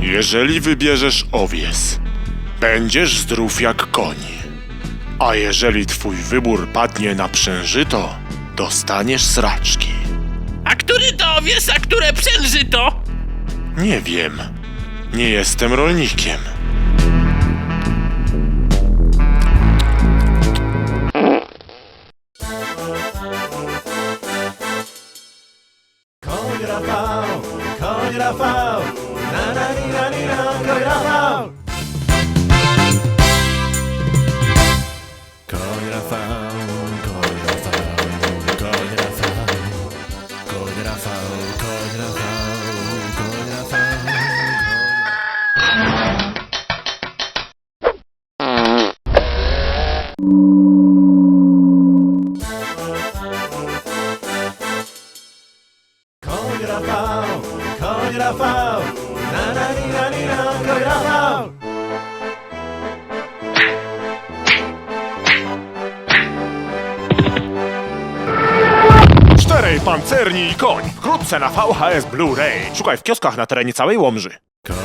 Jeżeli wybierzesz owies, będziesz zdrów jak koń. A jeżeli twój wybór padnie na przężyto, dostaniesz sraczki. A który to owies, a które przężyto? Nie wiem. Nie jestem rolnikiem. grafao, na na ni na ni na, que grafao. Coregrafao, coregrafao, coregrafao, koń Rafał, Rafał. Rafał, Rafał! Na na ni na ni na, koń Rafał! Czterej pancerni i koń. Wkrótce na VHS Blu-ray. Szukaj w kioskach na terenie całej Łomży. Koń